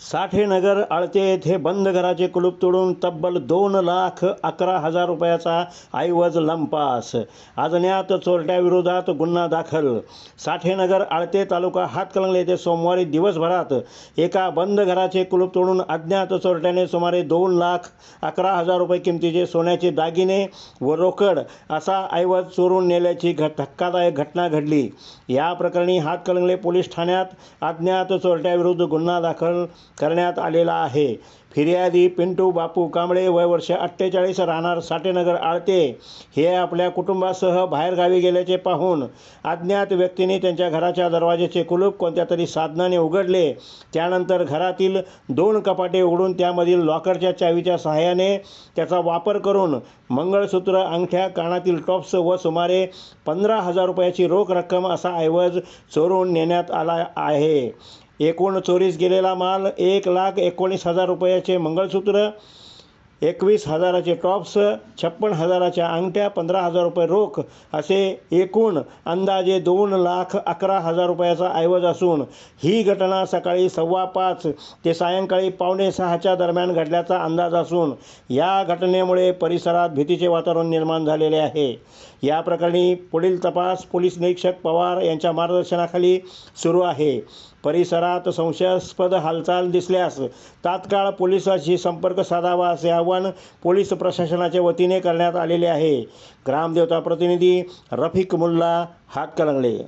साठेनगर आळते येथे बंद घराचे कुलूप तोडून तब्बल दोन लाख अकरा हजार रुपयाचा ऐवज लंपास. अज्ञात चोरट्याविरोधात गुन्हा दाखल. साठेनगर आळते तालुका हातकलंगले येथे सोमवारी दिवसभरात एका बंद घराचे कुलूप तोडून अज्ञात चोरट्याने सुमारे दोन लाख अकरा हजार रुपये किमतीचे सोन्याचे दागिने व रोकड असा ऐवज चोरून नेल्याची घ धक्कादायक घटना घडली. या प्रकरणी हातकलंगले पोलीस ठाण्यात अज्ञात चोरट्याविरुद्ध गुन्हा दाखल करण्यात आलेला आहे. फिर्यादी पिंटू बापू कांबळे वय वर्ष अठ्ठेचाळीस राहणार साठेनगर आळते. हे आपल्या कुटुंबासह बाहेरगावी गेल्याचे पाहून अज्ञात व्यक्तीने त्यांच्या घराच्या दरवाजेचे कुलूप कोणत्या तरी साधनाने उघडले. त्यानंतर घरातील दोन कपाटे उघडून त्यामधील लॉकरच्या चावीच्या सहाय्याने त्याचा वापर करून मंगळसूत्र अंगठ्या कानातील टॉप्स व सुमारे पंधरा हजार रुपयाची रोख रक्कम असा ऐवज चोरून नेण्यात आला आहे. एकूण चोरीस गेलेला माल एक लाख एकोणीस हजार रुपयाचे मंगळसूत्र एकवीस हजाराचे टॉप्स छप्पन हजाराच्या अंगठ्या पंधरा हजार रुपये रोख असे एकूण अंदाजे दोन लाख अकरा हजार रुपयाचा ऐवज असून ही घटना सकाळी सव्वा पाच ते सायंकाळी पावणे सहाच्या दरम्यान घडल्याचा अंदाज असून या घटनेमुळे परिसरात भीतीचे वातावरण निर्माण झालेले आहे. या प्रकरणी पुढील तपास पोलीस निरीक्षक पवार यांच्या मार्गदर्शनाखाली सुरू आहे. परिसरात संशयास्पद हालचाल दिसल्यास तात्काळ पोलिसाशी संपर्क साधावा असे आवाहन पोलीस प्रशासनाच्या वतीने करण्यात आलेले आहे. ग्रामदेवता प्रतिनिधी रफिक मुल्ला हातकलंगले